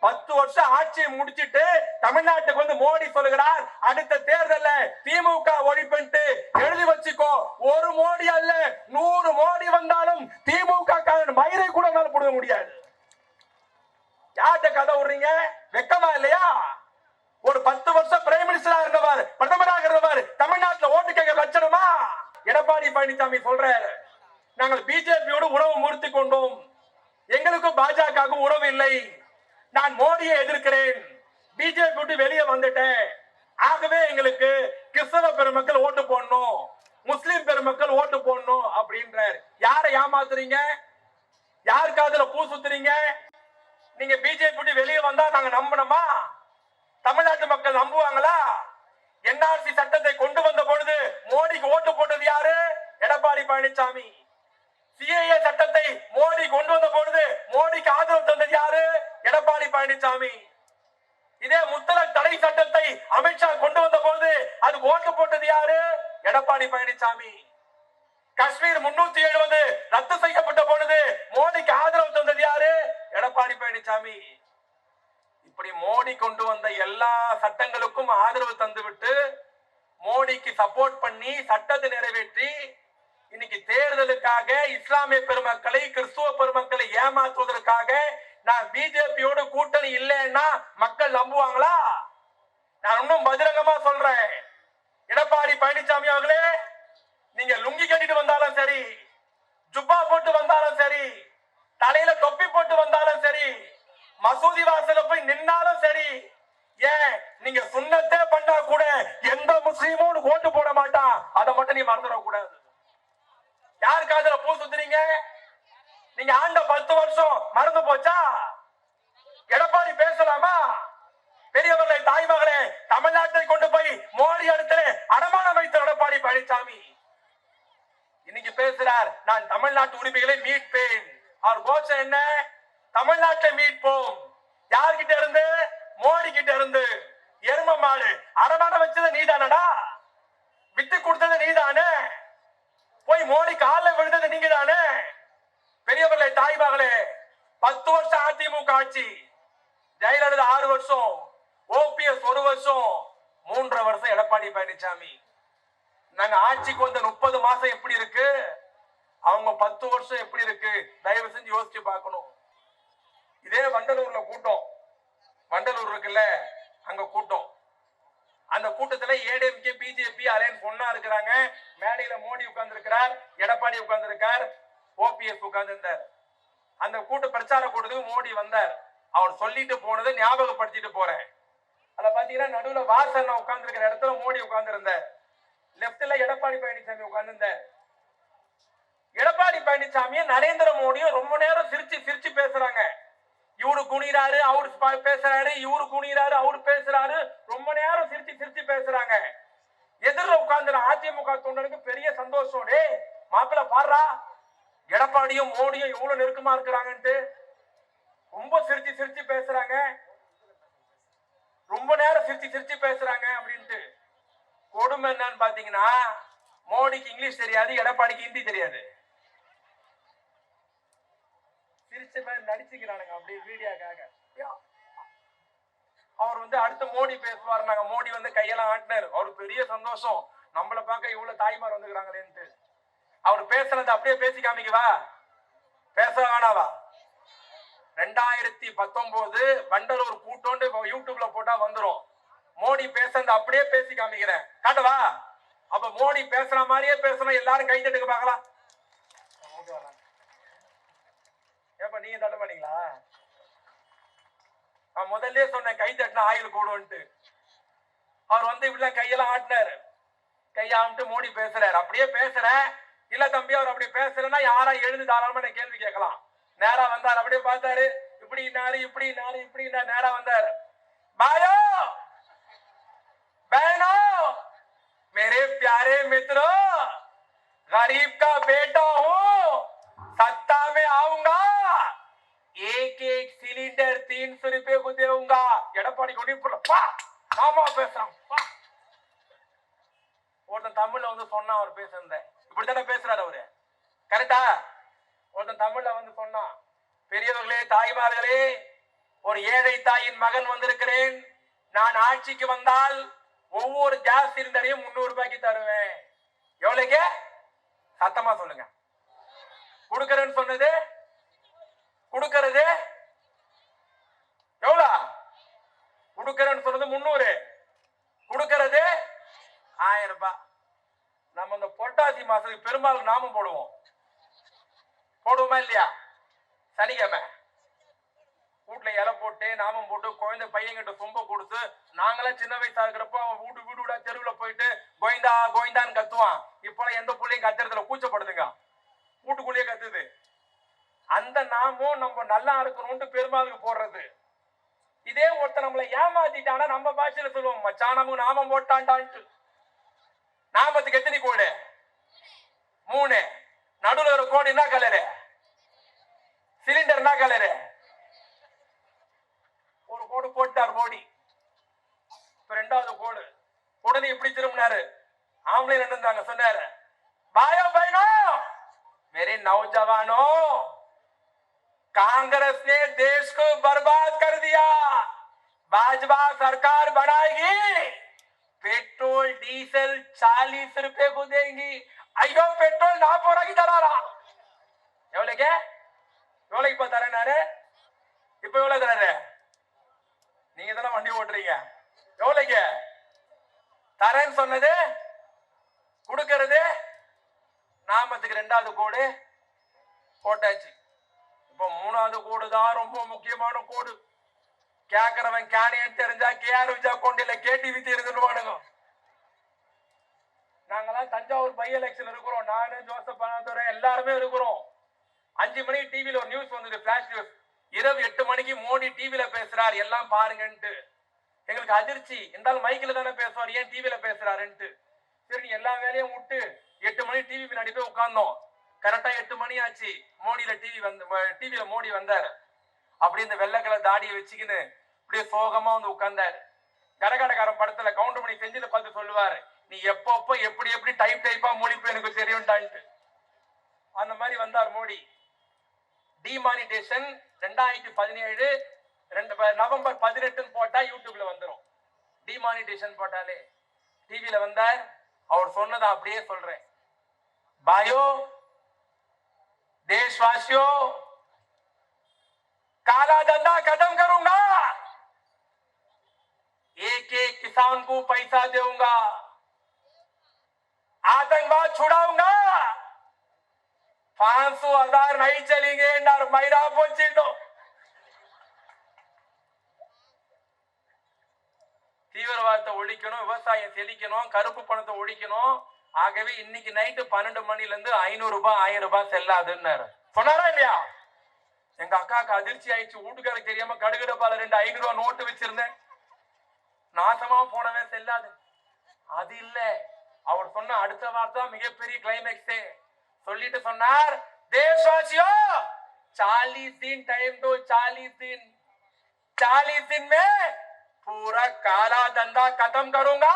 பத்து வருஷம் ஆட்சியை முடிச்சிட்டு தமிழ்நாட்டுக்கு வந்து மோடி சொல்லுகிறார் அடுத்த தேர்தல்ல திமுக ஒழிப்புன்ட்டு எழுதி வச்சுக்கோ. ஒரு மோடி அல்ல நூறு மோடி வந்தாலும் திமுக மயிரை கூட என்னால புடுங்க முடியாது. யார்கிட்ட கதை விடுறீங்க? வெக்கமா இல்லையா? ஒரு பத்து வருஷம் பிரைம் மினிஸ்டரா இருந்தவர் பிரதமராக இருந்தவர் தமிழ்நாட்டுல ஓட்டு கேட்க லட்சணமா எடப்பாடி பழனிசாமி சொல்றாரு நாங்கள் பிஜேபியோடு உறவு முறித்துக் கொண்டோம். எங்களுக்கும் பாஜகவுக்கும் உறவு இல்லை. நான் மோடியை எதிர்க்கிறேன். பிஜேபி விட்டு வெளியே வந்துட்டேன். ஆகவே எங்களுக்கு கிறிஸ்தவ பெருமக்கள் ஓட்டு போடணும். முஸ்லிம் பெருமக்கள் ஓட்டு போடணும் அப்படின்றார். யாரை ஏமாத்துறீங்க? யாருக்கு அதுல பூ சுத்துறீங்க? நீங்க பிஜேபி விட்டு வெளியே வந்தா நாங்க நம்பணுமா? தமிழ்நாட்டு மக்கள் நம்புவாங்களா? என்ஆர்சி சட்டத்தை கொண்டு வந்த பொழுது மோடிக்கு ஓட்டு போட்டது யாரு? எடப்பாடி பழனிசாமி. சிஏஏ சட்டத்தை மோடி கொண்டு வந்த பொழுது மோடிக்கு ஆதரவு தந்தது யாரு? எடப்பாடி பழனிசாமி. இதே முத்தலக் தடை சட்டத்தை அமித்ஷா கொண்டு வந்த பொழுது அது ஓட்டு போட்டது யாரு? எடப்பாடி பழனிசாமி. காஷ்மீர் முன்னூத்தி எழுபது ரத்து செய்யப்பட்ட பொழுது மோடிக்கு ஆதரவு தந்தது யாரு? எடப்பாடி பழனிசாமி. இப்படி மோடி கொண்டு வந்த எல்லா சட்டங்களுக்கும் ஆதரவு தந்துவிட்டு மோடிக்கு சப்போர்ட் பண்ணி சட்டத்தை நிறைவேற்றி இன்னைக்கு தேர்தலுக்காக இஸ்லாமிய பெருமக்களை கிறிஸ்துவ பெருமக்களை ஏமாற்றுவதற்காக நான் பிஜேபியோடு கூட்டணி இல்லைன்னா மக்கள் நம்புவாங்களா? நான் இன்னும் பகிரங்கமா சொல்றேன். எடப்பாடி பழனிசாமி அவர்களே நீங்க லுங்கி கட்டிட்டு வந்தாலும் சரி ஜுப்பா போட்டு வந்தாலும் சரி தலையில தொப்பி போட்டு வந்தாலும் சரி மசூதி வாசல போய் நின்னாலும் சரி ஏன் நீங்க சுண்ணத்தே பண்ணா கூட எந்த முஸ்லீமும் ஓட்டு போட மாட்டான். அதை மட்டும் நீ மறந்துடக்கூடாது. யாரு காதல பூ சுத்துறீங்க? நீங்க ஆண்ட பத்து வருஷம் மறந்து போச்சா? எடப்பாடி பேசலாமா? பெரியவர்களே தாய்மகளே தமிழ்நாட்டை கொண்டு போய் மோடி இடத்துல அடமானம் வைத்த எடப்பாடி பழனிசாமி. இன்னைக்கு பேசுறார் நான் தமிழ்நாட்டு உரிமைகளை மீட்பேன். அவர் கோஷம் என்ன? தமிழ்நாட்டை மீட்போம். யார்கிட்ட இருந்து? மோடி கிட்ட இருந்து. எரும மாடு அரமான வச்சது நீதானடா? விட்டு கொடுத்தது நீதானே? போய் மோடி காலில் விழுந்தது நீங்க தானே பெரியவர்களே தாய்மகளே பத்து வருஷம் அதிமுக ஆட்சி ஜெயலலிதா ஆறு வருஷம் ஓபிஎஸ் ஒரு வருஷம் மூன்றரை வருஷம் எடப்பாடி பழனிசாமி. நாங்க ஆட்சிக்கு வந்த முப்பது மாசம் எப்படி இருக்கு? அவங்க பத்து வருஷம் எப்படி இருக்கு? தயவு செஞ்சு யோசிச்சு பார்க்கணும். இதே வண்டலூர்ல கூட்டம். வண்டலூர் இருக்குல்ல அங்க கூட்டம். அந்த கூட்டத்துல ஏடிஎம்கே பிஜேபி அலையன்ஸ் ஒன்னா இருக்கிறாங்க. மேடையில மோடி உட்கார்ந்து இருக்கிறார் எடப்பாடி உட்கார்ந்து இருக்கார் ஓபிஎஸ் உட்கார்ந்து இருந்தார் அந்த கூட்ட பிரச்சார கூட்டத்துக்கு மோடி வந்தார். அவர் சொல்லிட்டு போனதை ஞாபகப்படுத்திட்டு போறேன். அதை பாத்தீங்கன்னா நடுவுல வாசன் உட்கார்ந்து இருக்கிற இடத்துல மோடி உட்கார்ந்து இருந்தார் லெப்ட்ல எடப்பாடி பழனிசாமி உட்கார்ந்து இருந்தார் எடப்பாடி பழனிசாமியும் நரேந்திர மோடியும் ரொம்ப நேரம் சிரிச்சு சிரிச்சு பேசுறாங்க. இவரு குனிறாரு அவரு பேசுறாரு இவரு குனிறாரு அவரு பேசுறாரு. ரொம்ப நேரம் சிரிச்சு சிரிச்சு பேசுறாங்க. எதிர உட்கார்ந்து அதிமுக தொண்டனுக்கு பெரிய சந்தோஷம். டே மாப்பிள்ள பாடுறா. எடப்பாடியும் மோடியும் எவ்வளவு நெருக்கமா இருக்கிறாங்கன்ட்டு ரொம்ப சிரிச்சு சிரிச்சு பேசுறாங்க. ரொம்ப நேரம் சிரிச்சு சிரிச்சு பேசுறாங்க அப்படின்ட்டு. கொடுமை என்னன்னு பாத்தீங்கன்னா மோடிக்கு இங்கிலீஷ் தெரியாது எடப்பாடிக்கு ஹிந்தி தெரியாது. நடிச்ச மாதிரி நடிச்சுக்கிறானுங்க அப்படியே வீடியோக்காக. அவர் வந்து அடுத்து மோடி பேசுவார். நாங்க மோடி வந்து கையெல்லாம் ஆட்டினாரு. அவரு பெரிய சந்தோஷம். நம்மள பார்க்க இவ்வளவு தாய்மார் வந்துக்கிறாங்களேன்ட்டு. அவர் பேசுனது அப்படியே பேசி காமிக்கவா பேச வேணாவா ரெண்டாயிரத்தி பத்தொன்பது வண்டலூர் கூட்டோண்டு யூடியூப்ல போட்டா வந்துடும் மோடி பேசுனது அப்படியே பேசி காமிக்கிறேன். காட்டவா அப்ப மோடி பேசுற மாதிரியே பேசணும். எல்லாரும் கை பார்க்கலாம். ஏப்பா நீங்க தட்ட மாட்டீங்களா நான் முதல்ல சொன்னேன் கை தட்டினா ஆயுள் கூடும்ட்டு அவர் வந்து இப்படிலாம் கையெல்லாம் ஆட்டினாரு கையாமிட்டு மோடி பேசுறாரு அப்படியே பேசுறேன் இல்ல தம்பி அவர் அப்படி பேசுறேன்னா யாரா எழுந்து தாராளமா நான் கேள்வி கேட்கலாம் நேரா வந்தார் அப்படியே பார்த்தாரு இப்படி நாரு இப்படி நாரு இப்படி நேரா வந்தாரு பாயோ बहनों मेरे प्यारे मित्रों गरीब का बेटा దీని సరిపేకు దేవుంగా ఎడపాడి కొడిపుల பாமா பேசுறான் ஒருத்தன் தமிழ்ல வந்து சொன்னா அவர் பேசியிருந்தேன். இப்படித்தானே பேசுறாரு அவரு. கரெக்டா? ஒருத்தன் தமிழ்ல வந்து சொன்னான் பெரியவர்களே தாய்மார்களே ஒரு ஏழை தாயின் மகன் வந்திருக்கிறேன். நான் ஆட்சிக்கு வந்தால் ஒவ்வொரு கேஸ் சிலிண்டரையும் முன்னூறு ரூபாய்க்கு தருவேன். எவ்வளவுக்கு? சத்தமா சொல்லுங்க. கொடுக்கறேன்னு சொன்னது? கொடுக்கறது? எவ்வளோ? கொடுக்கறேன்னு சொன்னது முந்நூறு. கொடுக்கறது ஆயிரம் ரூபாய். நம்ம இந்த புரட்டாசி மாசத்துக்கு பெருமாள் நாமம் போடுவோம். போடுவோமா இல்லையா? சனிக்கிழமை. வீட்டுல இலை போட்டு நாமம் போட்டு குழந்தை பையன்கிட்ட சொம்ப கொடுத்து நாங்களாம் சின்ன வயசா இருக்கிறப்போ அவன் வீட்டு வீடு வீடா தெருவில் போயிட்டு கோயந்தா கோயந்தான்னு கத்துவான். இப்பெல்லாம் எந்த பிள்ளையும் கத்துறதுல கூச்சப்படுதுங்க. வீட்டுக்குள்ளேயே கத்துது. அந்த நாமும் நம்ம நல்லா இருக்கணும்னு பெருமாளுக்கு போடுறது. இதே ஒருத்தர் நம்மளை ஏமாத்திட்டானா நம்ம பாஷையில சொல்லுவோம் மச்சானமும் நாமம் போட்டான்டான்ட்டு. நாமத்துக்கு எத்தனை கோடு? மூணு. நடுவில் ஒரு கோடு என்ன கலரு சிலிண்டர் என்ன கலரு ஒரு கோடு போட்டார் மோடி. இப்ப ரெண்டாவது கோடு. உடனே இப்படி திரும்பினாரு? ஆம்பளை நின்று சொன்னாரு பாயோ பைனோ வெரி நவ்ஜவானோ. कांग्रेस ने देश को बर्बाद कर दिया भाजपा सरकार बनाएगी पेट्रोल डीजल चालीस रुपए को देंगी ஐயோ பெட்ரோல் நாற்பது ரூபாய்க்கு தராரா எவ்வளவுக்கு எவ்வளவுக்கு இப்ப தரேன் நானு இப்ப எவ்வளவு தராரு நீங்க தானே வண்டி ஓட்டுறீங்க எவ்வளவுக்கு தரேன்னு சொன்னது கொடுக்கறது நாமத்துக்கு ரெண்டாவது கோடு போட்டாச்சு இப்போ மூணாவது கோடு தான் ரொம்ப முக்கியமான கோடு. கேக்குறவன் கேனியன் தெரிஞ்சா கேஆர் விஜா கொண்டில கேடிவி தெரிஞ்சுடுவானுங்க நாங்கெல்லாம் தஞ்சாவூர் பை எலெக்ஷன் இருக்கிறோம். நானு ஜோசப் பணத்துறை எல்லாருமே இருக்கிறோம். அஞ்சு மணிக்கு டிவியில ஒரு நியூஸ் வந்தது பிளாஷ் நியூஸ் இரவு எட்டு மணிக்கு மோடி டிவியில பேசுறார் எல்லாம் பாருங்கன்ட்டு. எங்களுக்கு அதிர்ச்சி. இருந்தாலும் மைக்கில் தானே பேசுவார் ஏன் டிவியில பேசுறாருன்ட்டு. சரி நீ எல்லா வேலையும் விட்டு எட்டு மணி டிவி பின்னாடி போய் உட்கார்ந்தோம். கரெக்டா எட்டு மணி ஆச்சு. மோடியில டிவி வந்து டிவியில மோடி வந்தாரு. அப்படி இந்த வெள்ளை தாடியை வச்சுக்கின்னு அப்படியே சோகமா வந்து உட்கார்ந்தாரு. கடகடகாரன் படத்துல கவுண்டர் மணி செஞ்சுல பார்த்து சொல்லுவாரு நீ எப்பப்போ எப்படி எப்படி டைப் டைப்பா மொழிப்பு எனக்கு தெரியும்டான்ட்டு. அந்த மாதிரி வந்தார் மோடி. டிமானிட்டேஷன் ரெண்டாயிரத்தி பதினேழு ரெண்டு நவம்பர் பதினெட்டுன்னு போட்டா யூடியூப்ல வந்துடும் டிமானிட்டேஷன் போட்டாலே. டிவியில வந்தார். அவர் சொன்னதை அப்படியே சொல்றேன். பயோ देशवासियों काला धंधा खत्म करूंगा एक एक किसान को पैसा दूंगा आतंकवाद छुड़ाऊंगा पांच सौ हजार नहीं चलेंगे नर मैरा पोचिटो தீவிரவாதத்தை ஒழிக்கணும் விவசாயம் செழிக்கணும் கருப்பு பணத்தை ஒழிக்கணும் ஆகவே இன்னைக்கு நைட்டு பன்னெண்டு மணில இருந்து ஐநூறு ரூபாய் ஆயிரம் ரூபாய் செல்லாதுன்னாரு சொன்னாரா இல்லையா எங்க அக்காக்கு அதிர்ச்சி ஆயிடுச்சு வீட்டுக்காரருக்கு தெரியாம கடுகடப்பால ரெண்டு ஐநூறு ரூபாய் நோட்டு வச்சிருந்தேன் நாசமா போனவே செல்லாது அது இல்ல அவர் சொன்ன அடுத்த வார்த்தை தான் மிகப்பெரிய கிளைமேக்ஸே சொல்லிட்டு சொன்னார் தேசவாசியோ चालीस दिन टाइम दो चालीस दिन चालीस दिन में पूरा काला धंधा खत्म करूंगा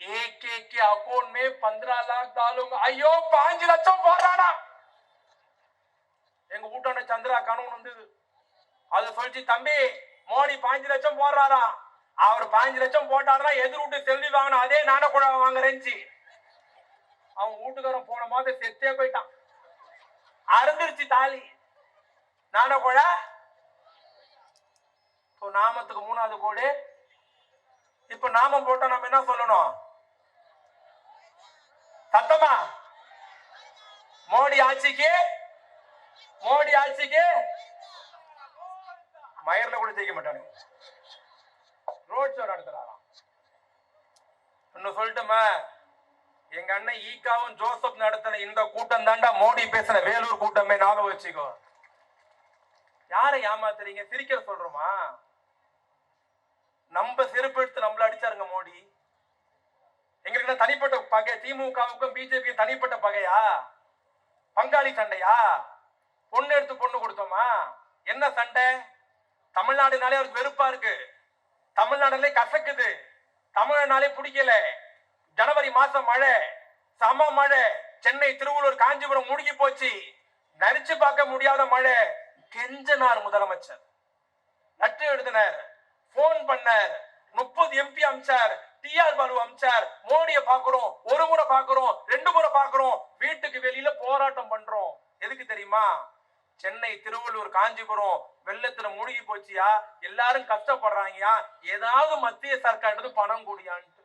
एक एक के अकाउंट में पंद्रह लाख डालूंगा ஐயோ பாஞ்சு லட்சம் போடுறானா எங்க வீட்டாண்ட சந்திரா கணவன் வந்தது அது சொல்லிச்சு தம்பி மோடி பாஞ்சு லட்சம் போடுறாரா அவர் பாஞ்சு லட்சம் போட்டாருன்னா எதிர் வீட்டு செல்வி வாங்கின அதே நாணக்குழா வாங்குறேன்ச்சு அவன் வீட்டுக்காரன் போன மாதம் செத்தே போயிட்டான் அறுந்துருச்சு தாலி நாணக்குழா இப்போ நாமத்துக்கு மூணாவது கோடு இப்ப நாமம் போட்டா நம்ம என்ன சொல்லணும் சத்தமா? மோடி ஆட்சிக்கு? மோடி ஆட்சிக்கு? மயர்ல கூட ஜெயிக்க மாட்டானுங்க ரோட் ஷோ நடத்துறாராம். இன்னும் சொல்லட்டுமா? எங்க அண்ணன் ஈகாவும் ஜோசப் நடத்தின இந்த கூட்டம் தாண்டா மோடி பேசின வேலூர் கூட்டமே ஞாபகம் வச்சுக்கோ. யாரை ஏமாத்துறீங்க? சிரிக்க சொல்றோமா? நம்ம செருப்பு எடுத்து நம்மள அடிச்சாருங்க மோடி. எங்களுக்கு தனிப்பட்ட பகை திமுகவுக்கும் பிஜேபிக்கும் தனிப்பட்ட பகையா? பங்காளி சண்டையா? பொண்ணு எடுத்து பொண்ணு கொடுத்தோமா? என்ன சண்டை? தமிழ்நாடுனாலே அவருக்கு வெறுப்பா இருக்கு. தமிழ்நாடுலே கசக்குது. தமிழ்நாடுனாலே பிடிக்கல. ஜனவரி மாசம் மழை. சம மழை. சென்னை திருவள்ளூர் காஞ்சிபுரம் முழுகி போச்சு. நரிச்சு பார்க்க முடியாத மழை. கெஞ்சனார் முதலமைச்சர். லெட்டர் எழுதினார். போன் பண்ணார். முப்பது எம்பி அமிச்சார். டிஆர் பாலு அமிச்சார். மோடியை பாக்குறோம் ஒரு முறை பாக்குறோம் ரெண்டு முறை பாக்குறோம் வீட்டுக்கு வெளியில போராட்டம் பண்றோம். எதுக்கு தெரியுமா? சென்னை திருவள்ளூர் காஞ்சிபுரம் வெள்ளத்துல மூழ்கி போச்சியா? எல்லாரும் கஷ்டப்படுறாங்கயா? ஏதாவது மத்திய சர்க்கார்ன்றது பணம் கூடியான்ட்டு.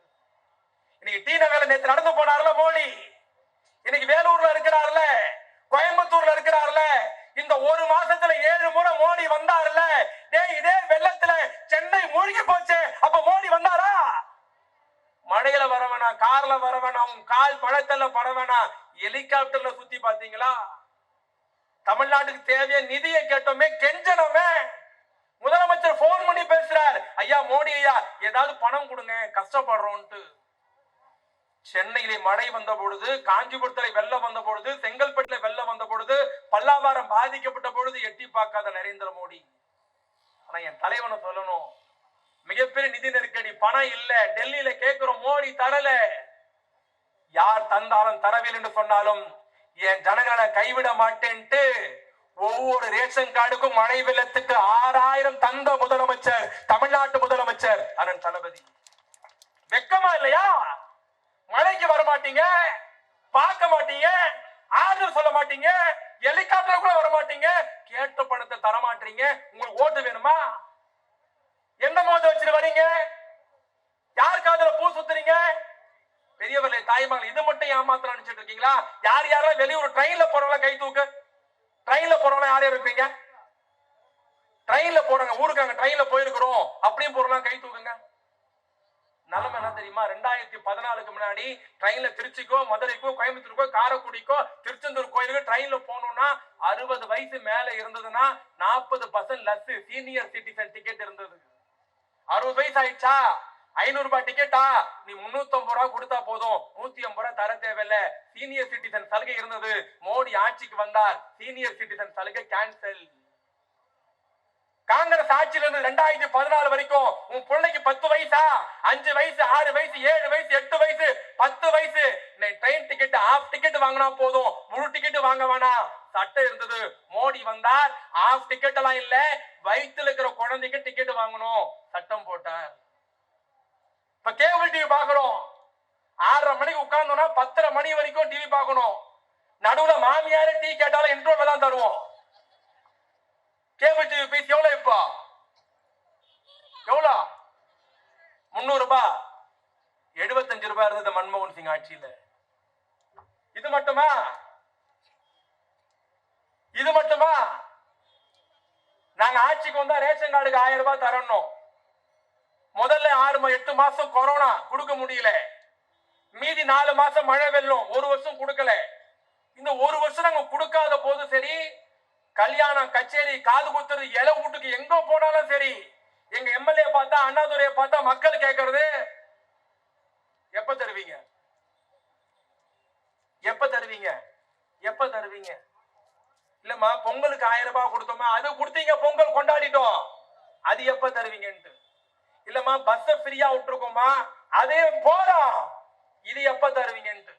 இன்னைக்கு டி நகர்ல நேத்து நடந்து போனார்ல மோடி. இன்னைக்கு வேலூர்ல இருக்கிறார்ல கோயம்புத்தூர்ல இருக்கிறார்ல. இந்த ஒரு மாசத்துல ஏழு முறை மோடி வந்தார்ல. டேய் இதே வெள்ளத்துல சென்னை மூழ்கி போச்சு. அப்ப மோடி வந்தாரா? மழையில வர வேணாம் கார்ல வர வேணாம் உன் கால் மழைத்தல்ல பட வேணாம். ஹெலிகாப்டர்ல சுத்தி பாத்தீங்களா? தமிழ்நாட்டுக்கு தேவைய நிதியை கேட்டோமே கெஞ்சனமே. முதலமைச்சர் போன் பண்ணி பேசுறார். ஐயா மோடி ஐயா ஏதாவது பணம் கொடுங்க கஷ்டப்படுறோம்ட்டு சென்னையிலே மழை வந்த பொழுது காஞ்சிபுரத்துல வெள்ளம் வந்த பொழுது செங்கல்பட்டுல வெள்ளம் வந்த பொழுது பல்லாவாரம் பாதிக்கப்பட்ட பொழுது எட்டி பார்க்காத நரேந்திர மோடி. ஆனா என் தலைவனை சொல்லணும். மிகப்பெரிய நிதி நெருக்கடி பணம் இல்ல டெல்லியில கேட்கிறோம் மோடி தரல. யார் தந்தாலும் தரவில் என்று சொன்னாலும் என் ஜனங்களை கைவிட மாட்டேன்ட்டு ஒவ்வொரு ரேஷன் கார்டுக்கும் மழை வெள்ளத்துக்கு ஆறாயிரம் தந்த முதலமைச்சர் தமிழ்நாட்டு முதலமைச்சர் அண்ணன் தளபதி. வெக்கமா இல்லையா? மழைக்கு வர மாட்டீங்க பார்க்க மாட்டீங்க ஆறுதல் சொல்ல மாட்டீங்க ஹெலிகாப்டர் கூட வர மாட்டீங்க. கேட்ட பணத்தை தர மாட்டீங்க உங்களுக்கு ஓட்டு வேணுமா? எந்த மோத வச்சுட்டு வரீங்க? யார் காதல பூ சுத்துறீங்க? பெரியவர்களே தாய்மகள் இது மட்டும் ஏமாத்திரம் நினைச்சிட்டு இருக்கீங்களா? யார் யாரெல்லாம் வெளியூர் ட்ரெயின்ல போறவங்க கை தூக்கு. ட்ரெயின்ல போறவங்க யார் யார் இருப்பீங்க? ட்ரெயின்ல போறவங்க ஊருக்கு அங்க ட்ரெயின்ல போயிருக்கிறோம். அப்படியும் போறலாம் கை தூக்குங்க. நிலைமை என்ன தெரியுமா? ரெண்டாயிரத்தி பதினாலுக்கு முன்னாடி ட்ரெயின்ல திருச்சிக்கோ மதுரைக்கோ கோயம்புத்தூருக்கோ காரைக்குடிக்கோ திருச்செந்தூர் கோயிலுக்கு ட்ரெயின்ல போகணும்னா அறுபது வயசு மேல இருந்ததுன்னா நாற்பது percent less senior citizen ticket இருந்தது. அறுபது வயசு ஆயிடுச்சா? ஐநூறு ரூபாய் டிக்கெட்டா நீ முன்னூத்தி ஐம்பது ரூபாய் கொடுத்தா போதும். நூத்தி ஐம்பது ரூபாய் தர தேவையில்ல. சீனியர் சிட்டிசன் சலுகை இருந்தது. மோடி ஆட்சிக்கு வந்தார். சீனியர் சிட்டிசன் சலுகை கேன்சல் காங்கிரஸ் ஆட்சியில இருந்து ரெண்டாயிரத்தி பதினாலு வரைக்கும் உன் பிள்ளைக்கு பத்து வயசா? அஞ்சு வயசு ஆறு வயசு ஏழு வயசு எட்டு வயசு பத்து வயசு. ட்ரெயின் டிக்கெட் ஆஃப் டிக்கெட் வாங்கினா போதும். முழு டிக்கெட் வாங்க வேணாம். சட்டம் இருந்தது. மோடி வந்தார். ஆஃப் டிக்கெட் எல்லாம் இல்ல. வயிற்றுல இருக்கிற குழந்தைக்கு டிக்கெட் வாங்கணும். சட்டம் போட்டார். இப்ப கேபிள் டிவி பாக்குறோம் ஆறரை மணிக்கு உட்கார்ந்தோம்னா பத்தரை மணி வரைக்கும் டிவி பார்க்கணும். நடுவுல மாமியாரே டீ கேட்டாலும் இன்ட்ரோல தான் தருவோம். கேபிள் டிவி பீஸ் எவ்வளவு இப்போ எவ்வளோ? முந்நூறுபா. எழுபத்தஞ்சு ரூபாய் இருந்தது மன்மோகன் சிங் ஆட்சியில. இது மட்டுமா? இது மட்டுமா? நாங்க ஆட்சிக்கு வந்தா ரேஷன் கார்டுக்கு ஆயிரம் ரூபாய் தரணும். முதல்ல ஆறு மா- எட்டு மாசம் கொரோனா கொடுக்க முடியல. மீதி நாலு மாசம் மழை வெள்ளம். ஒரு வருஷம் கொடுக்கல. இந்த ஒரு வருஷம் நாங்க கொடுக்காத போது சரி கல்யாணம் கச்சேரி காது குத்துறது இலை வீட்டுக்கு எங்க போனாலும் சரி எங்க எம்எல்ஏ பார்த்தா அண்ணாதுரையை பார்த்தா மக்கள் கேட்கறது எப்ப தருவீங்க? எப்ப தருவீங்க? எப்ப தருவீங்க? இல்லம்மா பொங்கலுக்கு ஆயிரம் ரூபாய் கொடுத்தோமா? அது கொடுத்தீங்க பொங்கல் கொண்டாடிட்டோம். அது எப்ப தருவீங்கன்ட்டு. இல்லம்மா பஸ் ஃப்ரீயா விட்டுருக்கோமா அதே போறோம் இது எப்ப தருவீங்கன்ட்டு.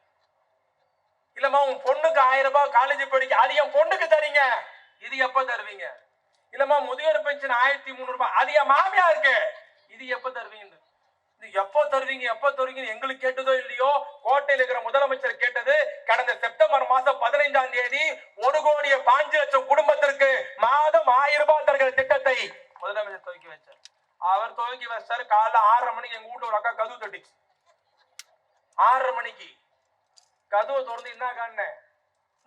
இல்லம்மா உன் பொண்ணுக்கு ஆயிரம் ரூபாய் காலேஜ் படிக்க அது என் பொண்ணுக்கு தரீங்க. இது எப்ப தருவீங்க? இல்லம்மா முதியோர் பென்ஷன் ஆயிரத்தி முந்நூறு ரூபாய் அது என் மாமியா இருக்கு இது எப்ப தருவீங்க இது எப்போ தருவீங்க எப்போ தருவீங்க எங்களுக்கு கேட்டதோ இல்லையோ? கோட்டையில் இருக்கிற முதலமைச்சர் கேட்டது கடந்த செப்டம்பர் மாசம் பதினைந்தாம் தேதி ஒரு கோடியே பாஞ்சு லட்சம் குடும்பத்திற்கு மாதம் ஆயிரம் ரூபாய் தருகிற திட்டத்தை முதலமைச்சர் துவக்கி வச்சார். அவர் துவக்கி வச்சார். காலைல ஆறரை மணிக்கு எங்க வீட்டு ஒரு அக்கா கதவு தட்டிச்சு. ஆறரை மணிக்கு. கதவை திறந்து என்ன காண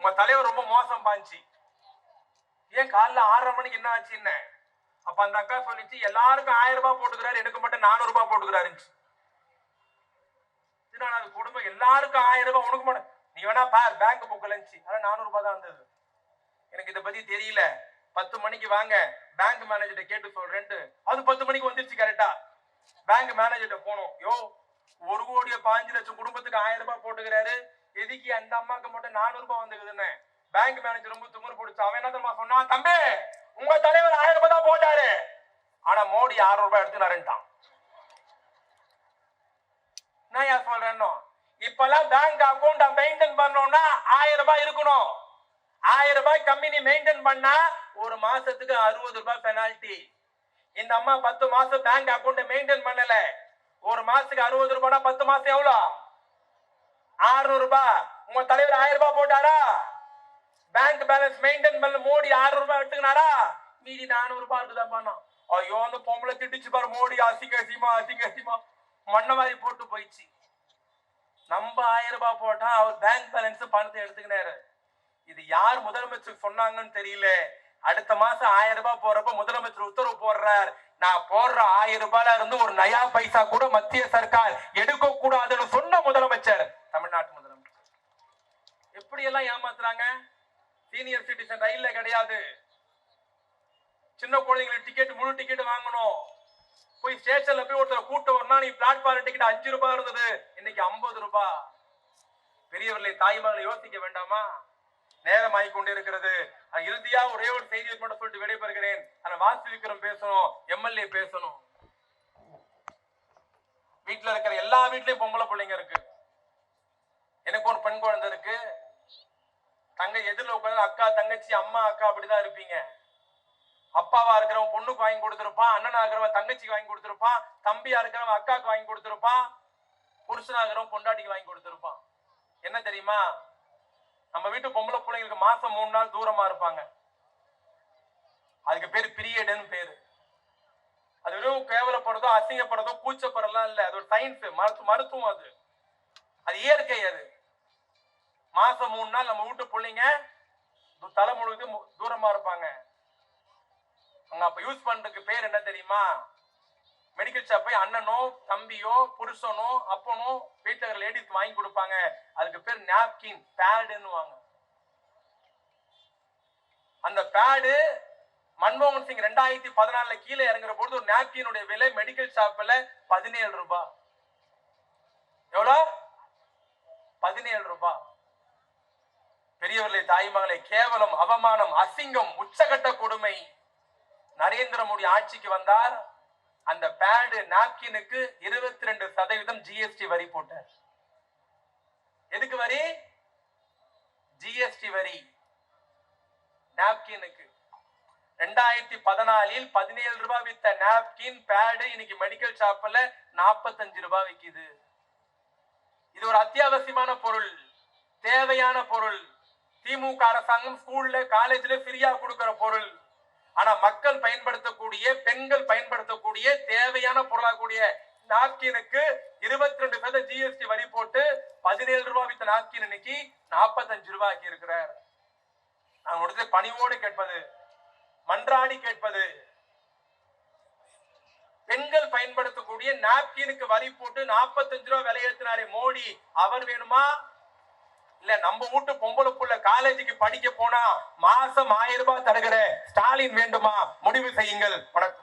உங்க தலைவர் ரொம்ப மோசம் பாஞ்சு. ஏன் காலைல ஆறரை மணிக்கு என்ன ஆச்சு என்ன? அப்ப அந்த அக்கா சொல்லிச்சு எல்லாருக்கும் ஆயிரம் ரூபாய் போட்டுக்கிறாரு எனக்கு மட்டும் நானூறு ரூபாய் போட்டுக்கிறாரு அது குடும்பம் எல்லாருக்கும் ஆயிரம் ரூபாய் உனக்கு மட்டும். நீ வேணா பார் பேங்க் புக்ல இருந்துச்சு. ஆனா நானூறு ரூபாய் தான் வந்தது எனக்கு இதை பத்தி தெரியல. பத்து மணிக்கு வாங்க பேங்க் மேனேஜர்கிட்ட கேட்டு சொல்றேன்ட்டு. அது பத்து மணிக்கு வந்துருச்சு கரெக்டா பேங்க் மேனேஜர்கிட்ட போனோம். யோ ஒரு கோடிய பாஞ்சு லட்சம் குடும்பத்துக்கு ஆயிரம் ரூபாய் போட்டுக்கிறாரு. எதுக்கு அந்த அம்மாக்கு மட்டும் நானூறு ரூபாய் வந்துக்குதுன்னு? பேங்க் மேனேஜர் ரொம்ப துமுறு பிடிச்சா அவன் என்ன தெரியுமா சொன்னான்? தம்பி உங்க தலைவர் ஆயிரம் ரூபாய் தான் போட்டாரு. ஆனா மோடி ஆறு ரூபாய் எடுத்துனாருன்ட்டான். நான் ஏன் சொல்றேன்னோ? இப்பெல்லாம் பேங்க் அக்கௌண்ட் மெயின்டைன் பண்ணோம்னா ஆயிரம் ரூபாய் இருக்கணும். ஆயிரம் ரூபாய் கம்பெனி மெயின்டைன் பண்ணா ஒரு மாசத்துக்கு அறுபது ரூபாய் பெனால்டி இந்த அம்மா பத்து மாசம் பேங்க் அக்கௌண்ட் மெயின்டைன் பண்ணல. ஒரு மாசத்துக்கு அறுபது ரூபாய் பத்து மாசம் எவ்வளோ? ஆறுநூறு ரூபாய். உங்க தலைவர் ஆயிரம் ரூபாய் போட்டாரா? பேங்க் பேலன்ஸ் மெயின்டைன் பண்ண. மோடி ஆறு ரூபாய் எடுத்துக்கினாரா? மீதி நானூறு ரூபாய் இருக்குதான் பண்ணோம் ஐயோ அந்த பொம்பளை திட்டிச்சு பாரு. மோடி அசிங்க அசிமா அசிங்க அசிமா மண்ண மாதிரி போட்டு போயிடுச்சு. நம்ம ஆயிரம் ரூபாய் போட்டா அவர் பேங்க் பேலன்ஸ் பணத்தை எடுத்துக்கினாரு. இது யார் முதலமைச்சர் சொன்னாங்கன்னு தெரியல. அடுத்த மாசம் ஆயிரம் ரூபாய் போறப்ப முதலமைச்சர் உத்தரவு போடுறார். நான் போடுற ஆயிரம் ரூபாயில இருந்து ஒரு நயா பைசா கூட மத்திய சர்க்கார் எடுக்க கூடாதுன்னு சொன்ன முதலமைச்சர். தமிழ்நாட்டு முதலமைச்சர். எப்படி எல்லாம் ஏமாத்துறாங்க? சீனியர் சிட்டிசன் ரயில்ல கிடையாது. சின்ன குழந்தைங்களுக்கு டிக்கெட் முழு டிக்கெட் வாங்கணும். போய் ஸ்டேஷன்ல போய் ஒருத்தர் கூட்ட வரணும் நீ பிளாட்ஃபார்ம் டிக்கெட் அஞ்சு ரூபாய் இருந்தது. இன்னைக்கு ஐம்பது ரூபாய். பெரியவர்களை தாய்மார்களை யோசிக்க வேண்டாமா? நேரம் ஆகி கொண்டு இருக்கிறது இறுதியா ஒரே ஒரு செய்தியை மட்டும் சொல்லிட்டு விடைபெறுகிறேன். ஆனா வாசி விக்ரம் பேசணும் எம்எல்ஏ பேசணும். வீட்டுல இருக்கிற எல்லா வீட்லயும் பொம்பளை பிள்ளைங்க இருக்கு. எனக்கு ஒரு பெண் குழந்தை இருக்கு. தங்க எதிரில் உட்காந்து அக்கா தங்கச்சி அம்மா அக்கா அப்படிதான் இருப்பீங்க. அப்பாவா இருக்கிறவன் பொண்ணுக்கு வாங்கி கொடுத்துருப்பான் அண்ணனா இருக்கிறவன் தங்கச்சிக்கு வாங்கி கொடுத்துருப்பான் தம்பியா இருக்கிறவன் அக்காவுக்கு வாங்கி கொடுத்துருப்பான் புருஷனா இருக்கிறவன் பொண்டாட்டிக்கு வாங்கி கொடுத்துருப்பான். என்ன தெரியுமா? நம்ம வீட்டு பொம்பளை பிள்ளைங்களுக்கு மாசம் மூணு நாள் தூரமா இருப்பாங்க. அதுக்கு பேர் பிரியடுன்னு பேரு. அது வெறும் கேவலப்படுறதோ அசிங்கப்படுறதோ கூச்சப்படுறதுலாம் இல்ல. அது ஒரு சயின்ஸ் மருத்துவம் அது. அது இயற்கை அது. மாசம் மூணு நாள் நம்ம வீட்டு பிள்ளைங்க தலை முழுக்க தூரமா இருப்பாங்க. அவங்க அப்ப யூஸ் பண்றதுக்கு பேர் என்ன தெரியுமா? மெடிக்கல் ஷாப் போய் அண்ணனோ தம்பியோ புருஷனோ அப்பனோ வீட்டுல இருக்கிற லேடிஸ் வாங்கி கொடுப்பாங்க. அதுக்கு பேர் நாப்கின் பேடுன்னு வாங்க. அந்த பேடு மன்மோகன் சிங் ரெண்டாயிரத்தி பதினாலுல கீழே இறங்குற பொழுது ஒரு நாப்கினுடைய விலை மெடிக்கல் ஷாப்ல பதினேழு ரூபாய். எவ்வளோ? பதினேழு ரூபாய். பெரியவர்களே தாய்மகளே கேவலம் அவமானம் அசிங்கம் உச்சகட்ட கொடுமை. நரேந்திர மோடி ஆட்சிக்கு வந்தார். அந்த பேடு நாப்கினுக்கு இருபத்தி ரெண்டு சதவீதம் ஜிஎஸ்டி வரி போட்டார். எதுக்கு வரி? ஜிஎஸ்டி வரி. நாப்கினுக்கு. ரெண்டாயிரத்தி பதினாலில் பதினேழு ரூபாய் வித்த நாப்கின் பேடு இன்னைக்கு மெடிக்கல் ஷாப்ல நாற்பத்தஞ்சு ரூபாய் விற்கிது இது ஒரு அத்தியாவசியமான பொருள். தேவையான பொருள். திமுக அரசாங்கம் ஸ்கூல்ல காலேஜ்ல ஃப்ரீயா கொடுக்கிற பொருள். ஆனா மக்கள் பயன்படுத்தக்கூடிய பெண்கள் பயன்படுத்தக்கூடிய தேவையான பொருளாகக்கூடிய கூடிய நாப்கினுக்கு இருபத்தி ரெண்டு சதவீத ஜிஎஸ்டி வரி போட்டு பதினேழு ரூபாய் வித்த நாப்கின் இன்னைக்கு நாற்பத்தஞ்சு ரூபாய் ஆக்கி இருக்கிறார். நான் உடனே பணிவோடு கேட்பது மன்றாடி கேட்பது பெண்கள் பயன்படுத்தக்கூடிய நாப்கினுக்கு வரி போட்டு நாற்பத்தஞ்சு ரூபாய் விலையேற்றினாரே மோடி அவர் வேணுமா? இல்ல நம்ம வீட்டு பொம்பளை புள்ள காலேஜுக்கு படிக்க போனா மாசம் ஆயிரம் ரூபாய் தருகிற ஸ்டாலின் வேண்டுமா? முடிவு செய்யுங்கள். வணக்கம்.